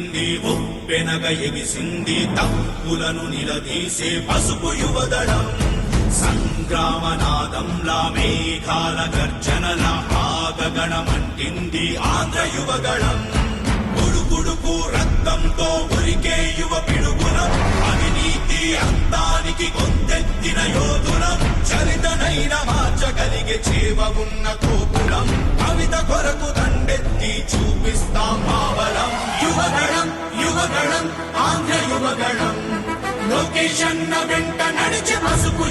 రగిలింది ఉప్పెనగ ఎగిసింది తప్పులను నిలదీసే పసుపు యువదళం. సంగ్రామనాదంలా మేఘాల గర్జనల ఆగగణమంటింది ఆంధ్ర యువగణం గుడుగుడుకు రక్తంతో ఉరికే యువ పిడుగులం. అవినీతి అంతానికి కొందెత్తిన యోధులం. చరితనైన మార్చగలిగే చేవ ఉన్న స్టేషన్ వెంట నడిచి పసుపు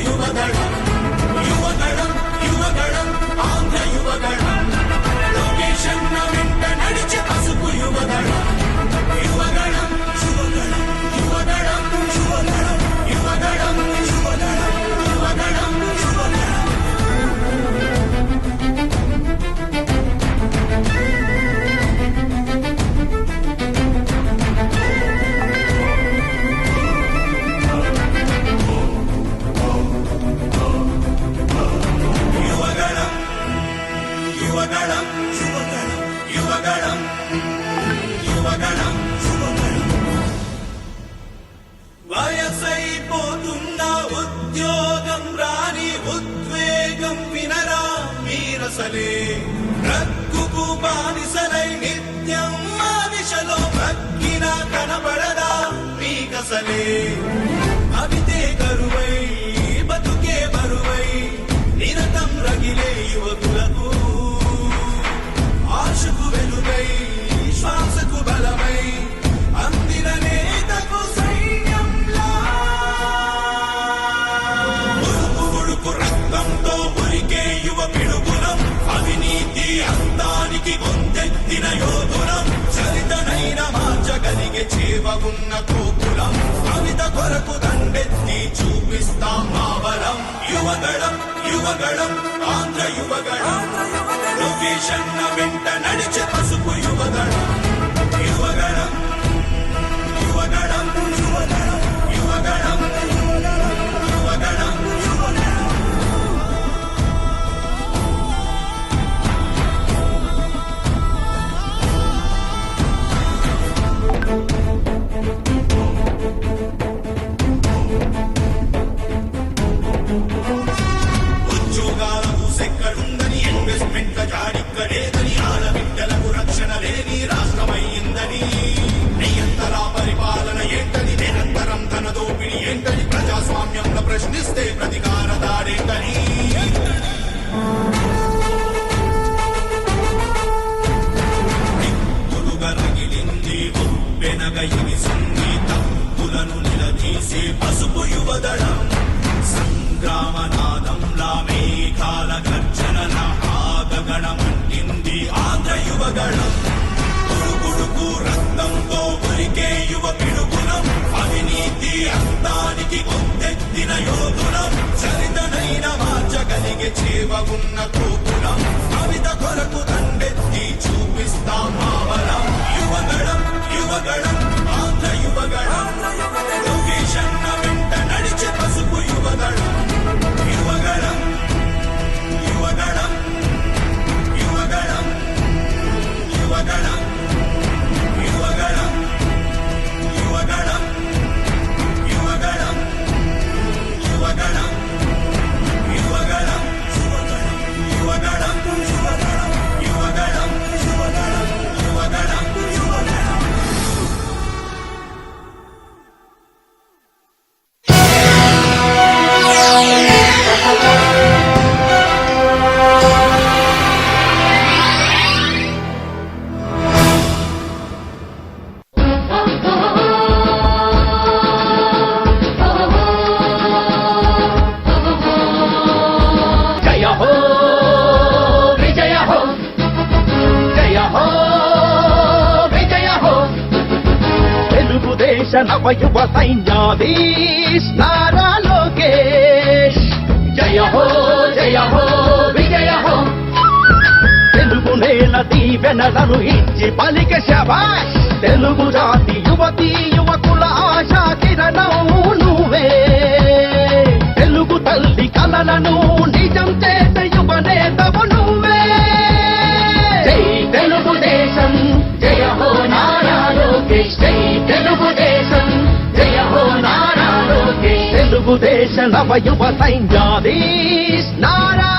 బానిసలే బ్రతుకు బానిసలై నిత్యం మా దిశలో బ్రతికినా కనబడదా మీకసలే ఉన్న కోకులం. కవిత కొరకు దండెత్తి చూపిస్తాం మావలం యువగళం యువగళం ఆంధ్ర యువగళం. లొకేషన్ వెంట నడిచే పసుపు యువగళం యువగళం. దిక్కులుగా రగిలింది ఉప్పెనగ ఎగిసింది తప్పులను నిలదీసే పసుపు యువదళం. సంగ్రామనాదంలా మేఘాల గర్జనల ఆగగణమంటింది ఆంధ్ర యువగణం పురుగుడుకు రక్తంతో ఉరికే యువ పిడుగుణం అవినీతి అంతానికి కొద్దెత్తిన యోధులం. చరితనైన మార్చగలిగే చేవ ఉన్న తెలుగుదేశ నవయువ సైన్యాధీశ్ నారా లోకేష్ జయ హో జయ హో విజయ హో తెలుగు నేల దీవెనలను ఇచ్చి పలిక శబాష్. తెలుగు జాతి యువతి యువకుల తెలుగుదేశ నవయువ సైన్యాధీష్ నారా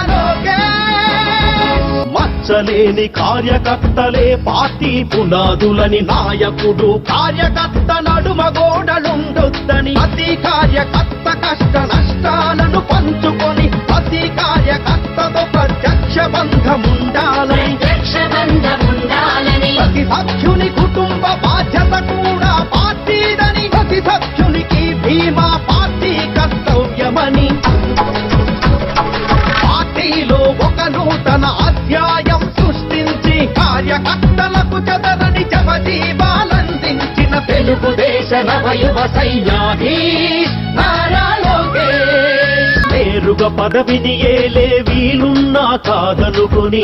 మచ్చలేని కార్యకర్తలే పార్టీ పునాదులని నాయకుడు. కార్యకర్త నడుమ గోడలుండొద్దని ప్రతి కార్యకర్త కష్ట నష్టాలను పంచుకొని ప్రతి కార్యకర్తలకు చదవని జవజీవాలందించిన తెలుగుదేశ నవయువ సైన్యాధీష్ నారా నేరుగా పదవిని ఏలే వీలున్నా కాదనుకుని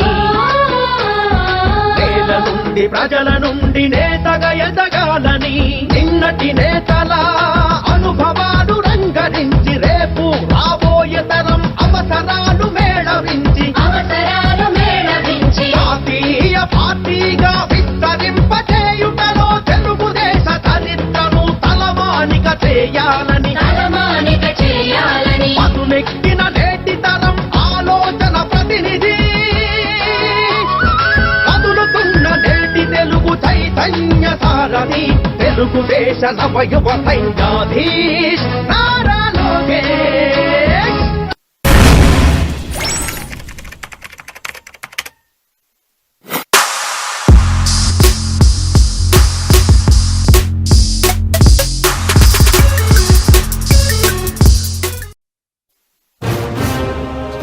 నేల నుండి ప్రజల నుండి నేతగా ఎదగాలని నిన్నటి నేతల అనుభవాలు రంగరించి రేపు రాబోయే తరం అవసరాలు పార్టీగా విస్తరింపచేయుటలో తెలుగుదేశ చరిత్రను తలమానిక చేయాలని తలమానిక చేయాలని. పదునెక్కిన నేటి తరం ఆలోచన ప్రతినిధి. కదులుతున్న నేటి తెలుగు చైతన్య సారథి తెలుగుదేశ నవయువ సైన్యాధీష్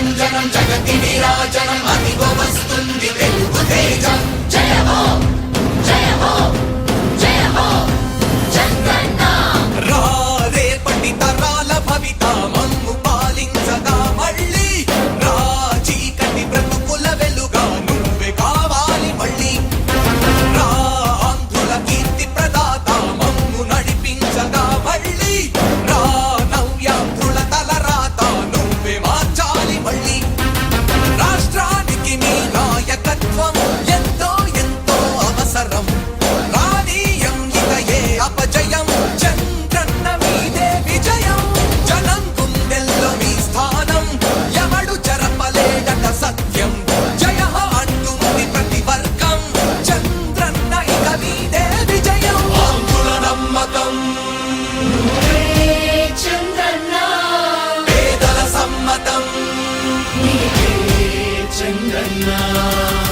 ప్రగతి జగతి విరాజనం అదిగో వస్తుంది తెలుగు తేజం. జయ హో!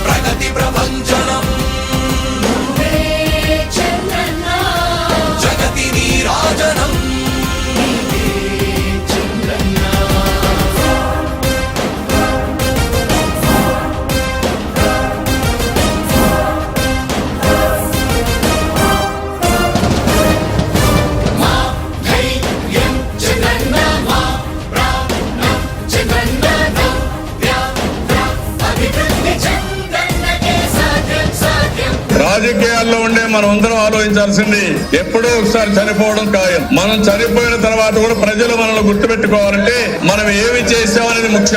ప్రగతి చంద్రన్న జగతి నీరాజనం అందరం ఎప్పుడో ఒకసారి చనిపోవడం ఖాయం. మనం చనిపోయిన తర్వాత కూడా ప్రజలు మనల్ని గుర్తుపెట్టుకోవాలంటే మనం ఏమి చేసామనేది ముఖ్యం.